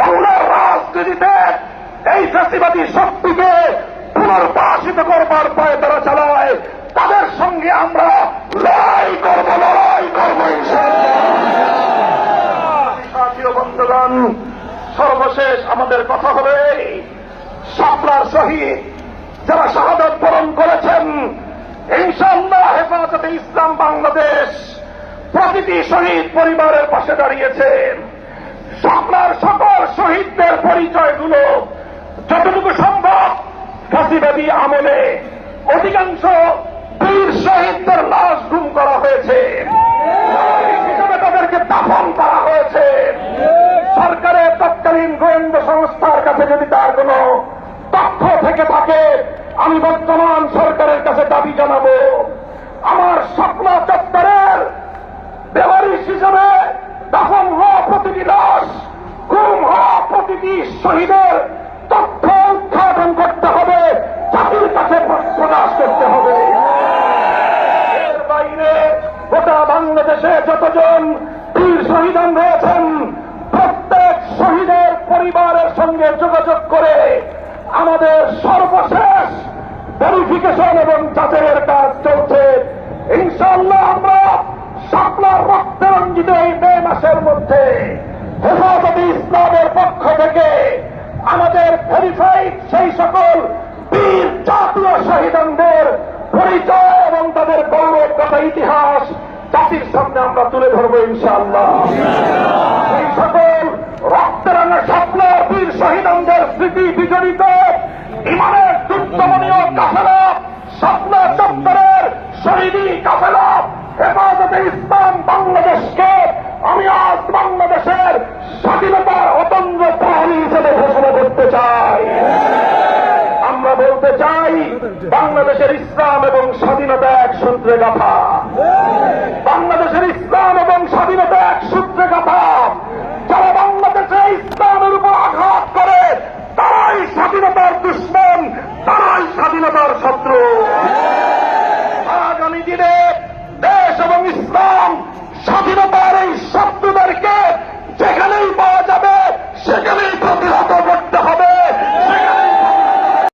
বাংলার রাজনীতিতে এই ফেসিবাদী শক্তিকে পুনর্বাসিত করবার পায়ে তারা চালায়, তাদের সঙ্গে আমরা লড়াই করব, লড়াই করব বন্ধুগণ, সর্বশেষ আমাদের কথা হবে, সাপলার শহীদ যারা শাহাদত বরণ করেছেন ইনশাল্লাহ হেফাজতে ইসলাম বাংলাদেশ প্রতিটি শহীদ পরিবারের পাশে দাঁড়িয়েছেন শাপলার সকল শহীদদের পরিচয়গুলো যতটুকু সম্ভব ফাঁসিবাদী আমলে অধিকাংশ বীর শহীদদের লাশ গুম করা হয়েছে। তাদেরকে দাফন করা হয়েছে। সরকারের তৎকালীন গোয়েন্দা সংস্থার কাছে যদি তার কোন তথ্য থেকে থাকে, আমি বর্তমান সরকারের কাছে দাবি জানাব, আমার স্বপ্ন চত্বরের বেওয়ারিশ হিসেবে দাফন প্রতিটি শহীদের তথ্য উদ্ঘাটন করতে হবে, জাতির কাছে প্রকাশ করতে হবে। এর বাইরে গোটা বাংলাদেশে যতজন বীর শহীদান রয়েছেন, প্রত্যেক শহীদের পরিবারের সঙ্গে যোগাযোগ করে আমাদের সর্বশেষ ভেরিফিকেশন এবং যাচাইয়ের কাজ চলছে। ইনশাল্লাহ আমরা শাপলার রক্তে রঞ্জিত এই মে মাসের মধ্যে হেফাজতে ইসলামের পক্ষ থেকে ভেরিফাইড সেই সকল বীর জাতীয় শহীদদের পরিচয় এবং তাদের গৌরব কথা ইতিহাস জাতির সামনে আমরা তুলে ধরবো ইনশাআল্লাহ। সেই সকল রক্তরাঙা স্বপ্ন বীর শহীদদের স্মৃতি বিজড়িত ইমানের দুর্দমনীয় কাফেলা, স্বপ্ন চত্বরের শহীদী কাফেলা, হেফাজতে ইসলাম বাংলাদেশের ইসলাম এবং স্বাধীনতা এক সূত্রে গাথা।